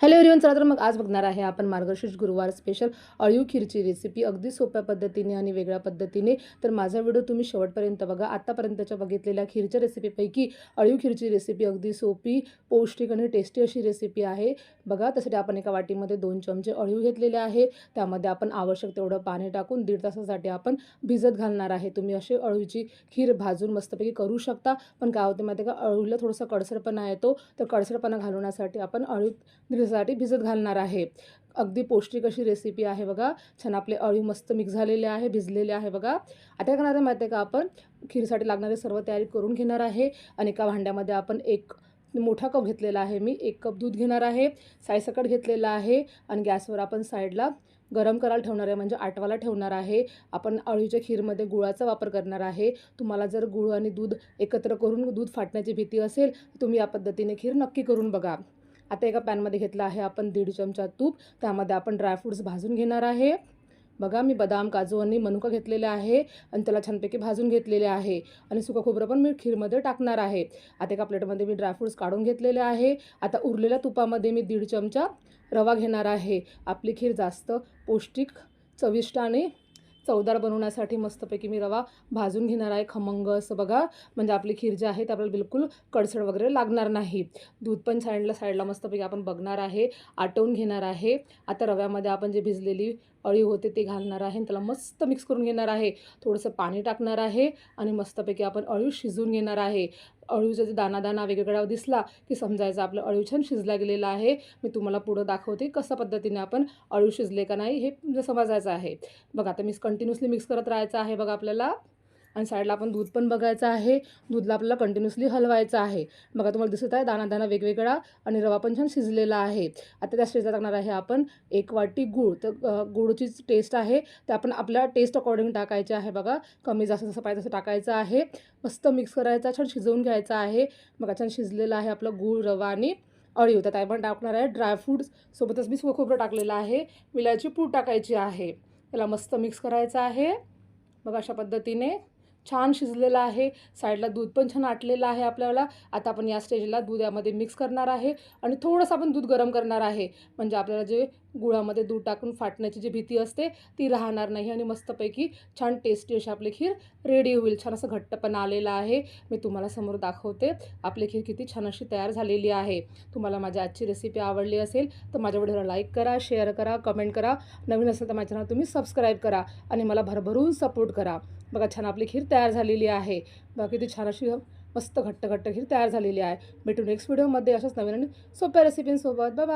Hello everyone चला तर मग आज बघणार आहे आपण मार्गशीर्ष गुरुवार स्पेशल अळीव खीरची रेसिपी अगदी सोप्या पद्धतीने आणि वेगळ्या पद्धतीने. तर माझा व्हिडिओ तुम्ही शेवटपर्यंत बघा. आतापर्यंतच्या बघितलेल्या खीरच्या रेसिपीपैकी अळीव खीरची रेसिपी अगदी सोपी पौष्टिक आणि टेस्टी अशी रेसिपी आहे. बघा त्यासाठी आपण एका वाटीमध्ये दोन चमचे अळीव घेतलेले आहे. त्यामध्ये आपण आवश्यक तेवढं पाणी टाकून दीड तासासाठी आपण भिजत घालणार आहे. तुम्ही अशी अळूची खीर भाजून मस्तपैकी करू शकता. पण काय होते माहिती आहे का? अळूला थोडंसं कडसरपणा येतो. तर कडसरपणा घालवण्यासाठी आपण अळू साठी भिजत घालणार आहे. अगदी पौष्टिक अशी रेसिपी आहे बघा. छान आपले अळी मस्त मिक्स झालेले आहे भिजलेले आहे बघा. आता काय करणार आहे माहिती आहे का आपण? खीरसाठी लागणारी सर्व तयारी करून घेणार आहे. आणि एका भांड्यामध्ये आपण एक मोठा कप घेतलेला आहे मी. एक कप दूध घेणार आहे. सायसकट घेतलेला आहे. आणि गॅसवर आपण साईडला गरम करायला ठेवणार आहे. म्हणजे आटवायला ठेवणार आहे. आपण अळीच्या खीरमध्ये गुळाचा वापर करणार आहे. तुम्हाला जर गुळ आणि दूध एकत्र करून दूध फाटण्याची भीती असेल तुम्ही या पद्धतीने खीर नक्की करून बघा. आता एका पॅनमध्ये घेतला आहे आपण दीड चमचा तूप त्यामध्ये आपण ड्रायफ्रूट्स भाजून घेणार आहे. बघा मी बदाम काजू आणि मनुका घेतलेले आहे आणि त्याला छानपैकी भाजून घेतलेले आहे आणि सुकं खोबरं पण मी खीरमध्ये टाकणार आहे. आता एका प्लेटमध्ये मी ड्रायफ्रूट्स काढून घेतलेले आहे. आता उरलेल्या तुपामध्ये मी दीड चमचा रवा घेणार आहे. आपली खीर जास्त पौष्टिक चविष्ट आणि चवदार बनवण्यासाठी मस्तपैकी मी रवा भाजून घेणार आहे. खमंग असं बघा. म्हणजे आपली खीर जी आहे ते आपल्याला बिलकुल कडसड वगैरे लागणार नाही. दूध पण साईडला साईडला मस्तपैकी आपण बघणार आहे. आटवून घेणार आहे. आता रव्यामध्ये आपण जे भिजलेली अळी होते ते घालणार आहे आणि त्याला मस्त मिक्स करून घेणार आहे. थोडंसं पाणी टाकणार आहे आणि मस्तपैकी आपण अळी शिजून घेणार आहे. अळूचा जे दाना दाना वेगवेगळा दिसला की समजायचं आपलं अळू छान शिजला गेलेला आहे. मी तुम्हाला पुढं दाखवते कशा पद्धतीने आपण अळू शिजले का नाही हे समजायचं आहे. बघा आता मी कंटिन्युअसली मिक्स करत राहायचं आहे बघा आपल्याला. आणि साईडला आपण दूध पण बघायचं आहे. दूधला आपल्याला कंटिन्युअसली हलवायचं आहे. बघा तुम्हाला दिसत आहे दाना दाना वेगवेगळा आणि रवा पण छान शिजलेला आहे. आता त्या स्टेजला टाकणार आहे आपण एक वाटी गूळ. तर गुळची टेस्ट आहे. ते आपण आपल्या टेस्ट अकॉर्डिंग टाकायचे आहे बघा. कमी जास्त जसं पाहिजे तसं टाकायचं आहे. मस्त मिक्स करायचा छान शिजवून घ्यायचा आहे. बघा छान शिजलेलं आहे आपलं गूळ रवा आणि अळी. होतात आहे पण टाकणार आहे ड्रायफ्रूट्स सोबतच मी खोबरं टाकलेलं आहे. विलायची पूड टाकायची आहे. त्याला मस्त मिक्स करायचं आहे. बघा अशा पद्धतीने. छान शिजलेलं आहे. साईडला दूध पण छान आटलेलं आहे आपल्याला. आता आपण या स्टेजला दूध यामध्ये मिक्स करणार आहे. आणि थोडंसं आपण दूध गरम करणार आहे. म्हणजे आपल्याला जे गुळामध्ये दूध टाकून फाटण्याची जी भीती असते ती राहणार नाही. आणि मस्तपैकी छान टेस्टी अशी आपली खीर रेडी होईल. छान असं घट्टपणा आलेला आहे. मी तुम्हाला समोर दाखवते. आपली खीर किती छान अशी तयार झालेली आहे. तुम्हाला माझी आजची रेसिपी आवडली असेल तर माझ्या व्हिडिओला लाईक करा शेअर करा कमेंट करा. नवीन असेल तर माझ्या चॅनल तुम्ही सबस्क्राईब करा आणि मला भरभरून सपोर्ट करा. बघा छान आपली खीर तयार झालेली आहे. बघा किती छान अशी मस्त घट्ट घट्ट खीर तयार झालेली आहे. भेटू नेक्स्ट व्हिडिओमध्ये अशाच नवीन आणि सोप्या रेसिपींसोबत बाय